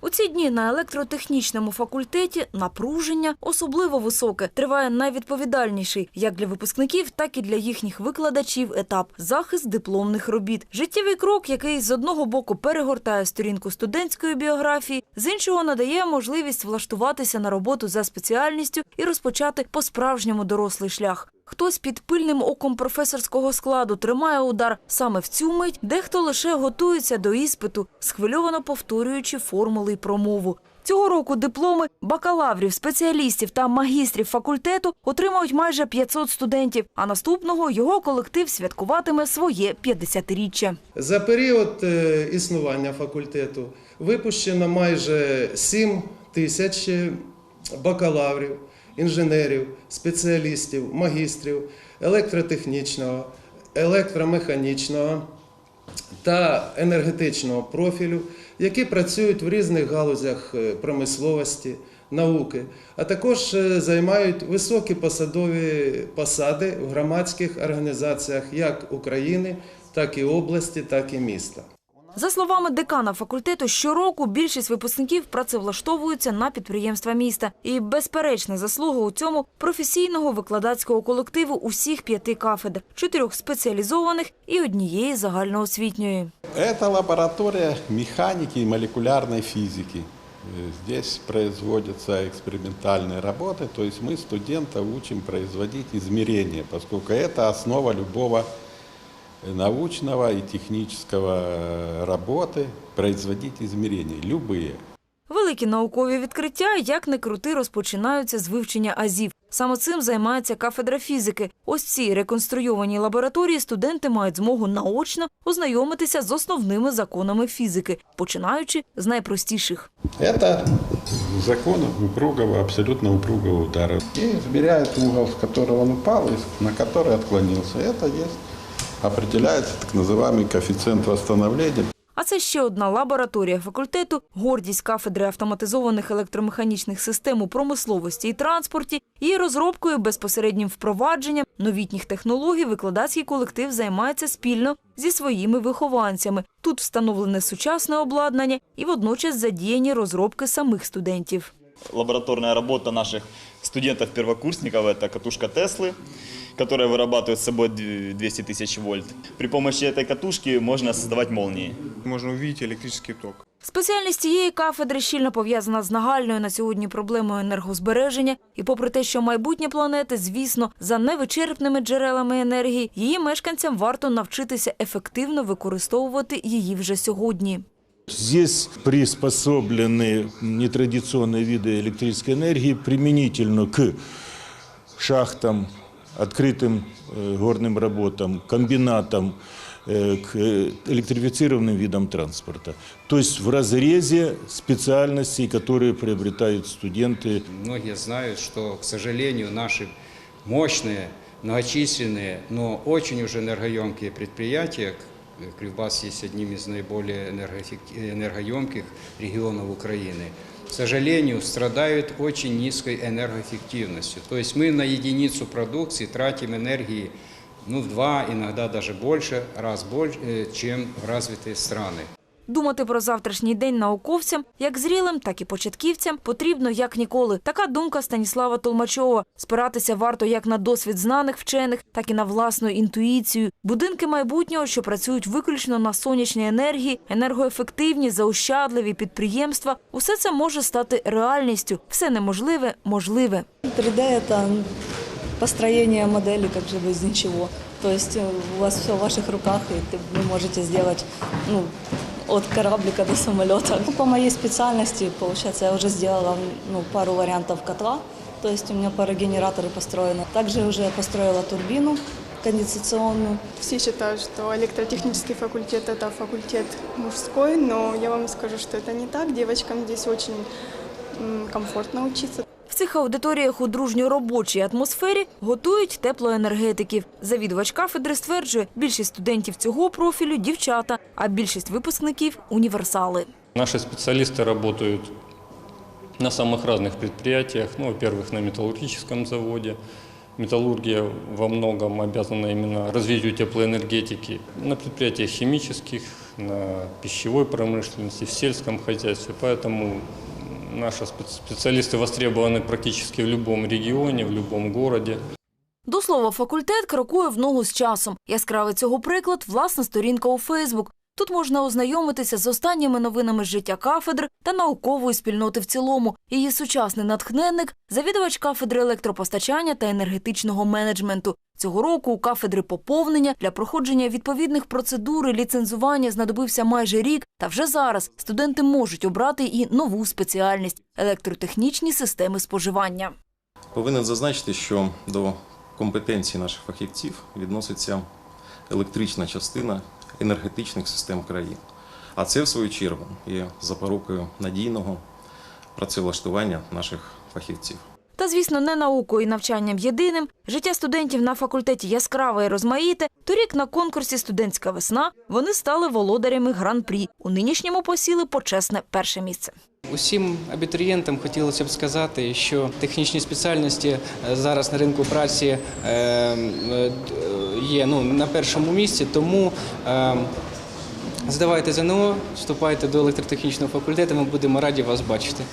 У ці дні на електротехнічному факультеті напруження особливо високе. Триває найвідповідальніший як для випускників, так і для їхніх викладачів етап захист дипломних робіт. Життєвий крок, який з одного боку перегортає сторінку студентської біографії, з іншого надає можливість влаштуватися на роботу за спеціальністю і розпочати по-справжньому дорослий шлях. Хтось під пильним оком професорського складу тримає удар саме в цю мить, дехто лише готується до іспиту, схвильовано повторюючи формули й промову. Цього року дипломи бакалаврів, спеціалістів та магістрів факультету отримають майже 500 студентів, а наступного його колектив святкуватиме своє 50-річчя. За період е, існування факультету випущено майже 7 тисяч бакалаврів, інженерів, спеціалістів, магістрів електротехнічного, електромеханічного та енергетичного профілю, які працюють в різних галузях е, промисловості, науки, а також е, займають високі посадові посади в громадських організаціях як України, так і області, так і міста. За словами декана факультету, щороку більшість випускників працевлаштовуються на підприємства міста. І безперечна заслуга у цьому професійного викладацького колективу усіх п'яти кафедр, чотирьох спеціалізованих і однієї загальноосвітньої. Это лаборатория механики и молекулярной физики. Э, Здесь производятся экспериментальные работы, то есть мы студента учим производить измерения, поскольку это основа любого научного и технического э, работы, производить измерения, любые. Великі наукові відкриття, як не крути, розпочинаються з вивчення азів. Саме цим займається кафедра фізики. Ось в цій реконструйованій лабораторії студенти мають змогу наочно ознайомитися з основними законами фізики, починаючи з найпростіших. Это закон упругого, абсолютно упругого удара. И измеряет угол, с которого он упал, и на который отклонился. Это есть, определяется так называемый коэффициент восстановления. А це ще одна лабораторія факультету, гордість кафедри автоматизованих електромеханічних систем у промисловості і транспорті. Її розробкою, безпосереднім впровадженням новітніх технологій викладацький колектив займається спільно зі своїми вихованцями. Тут встановлене сучасне обладнання і водночас задіяні розробки самих студентів. лабораторная работа наших студентов-первокурсников – это катушка Теслы, которая вырабатывает с собой д- 200 тысяч вольт. При помощи этой катушки можно создавать молнии. можно увидеть электрический ток. Спеціальність цієї кафедри щільно пов'язана з нагальною на сьогодні проблемою енергозбереження. І попри те, що майбутнє планети, звісно, за невичерпними джерелами енергії, її мешканцям варто навчитися ефективно використовувати її вже сьогодні. Здесь приспособлены нетрадиционные виды электрической энергии применительно к шахтам, открытым э, горным работам, комбинатам, э, к э, электрифицированным видам транспорта. То есть в разрезе специальностей, которые приобретают студенты Многие знают, что, к сожалению, наши мощные, многочисленные, но очень уже энергоемкие предприятия, к- Кривбас есть одним из наиболее энергоэффек- энергоемких регионов Украины, к сожалению, страдают очень низкой энергоэффективностью. То есть мы на единицу продукции тратим энергии ну, в два, иногда даже больше, раз больше, э, чем развитые страны. Думати про завтрашній день науковцям, як зрілим, так і початківцям, потрібно як ніколи. Така думка Станіслава Толмачова. Спиратися варто як на досвід знаних вчених, так і на власну інтуїцію. Будинки майбутнього, що працюють виключно на сонячній енергії, енергоефективні, заощадливі підприємства – усе це може стати реальністю. Все неможливе можливе. 3D – это построение модели как же без ничего. То есть э, у вас все в ваших руках, и ты- вы можете сделать ну, от кораблика до самолета. Ну, По моей специальности, получается, я уже сделала ну, пару вариантов котла, то есть у меня парогенераторы построены. Также уже построила турбину конденсационную. Все считают, что электротехнический факультет – это факультет мужской, но я вам скажу, что это не так. Девочкам здесь очень м, комфортно учиться. В цих аудиторіях у дружньо-робочій атмосфері готують теплоенергетиків. Завідувач кафедри стверджує, більшість студентів цього профілю – дівчата, а більшість випускників – універсали. Наши специалисты работают на самых разных предприятиях. Ну, во-первых, на металлургическом заводе. Металлургия во многом обязана именно развитию теплоэнергетики. На предприятиях химических, на пищевой промышленности, в сельском хозяйстве. Поэтому наши спец- специалисты востребованы практически в любом регионе, в любом городе. До слова, факультет крокує в ногу з часом. Яскравий цього приклад – власна сторінка у Фейсбук. Тут можна ознайомитися з останніми новинами життя кафедр та наукової спільноти в цілому. Її сучасний натхненник – завідувач кафедри електропостачання та енергетичного менеджменту. Цього року у кафедри поповнення для проходження відповідних процедур і ліцензування знадобився майже рік, та вже зараз студенти можуть обрати і нову спеціальність – електротехнічні системи споживання. Повинен зазначити, що до компетенції наших фахівців відноситься електрична частина енергетичних систем країн. А це, в свою чергу, є запорукою надійного працевлаштування наших фахівців. Та, звісно, не наукою і навчанням єдиним. Життя студентів на факультеті яскраве і розмаїте. Торік на конкурсі «Студентська весна» вони стали володарями гран-прі. У нинішньому посіли почесне перше місце. Усім абітурієнтам хотілося б сказати, що технічні спеціальності е, зараз на ринку праці е, е, є ну, на першому місці, тому е, здавайте ЗНО, вступайте до електротехнічного факультету, ми будемо раді вас бачити.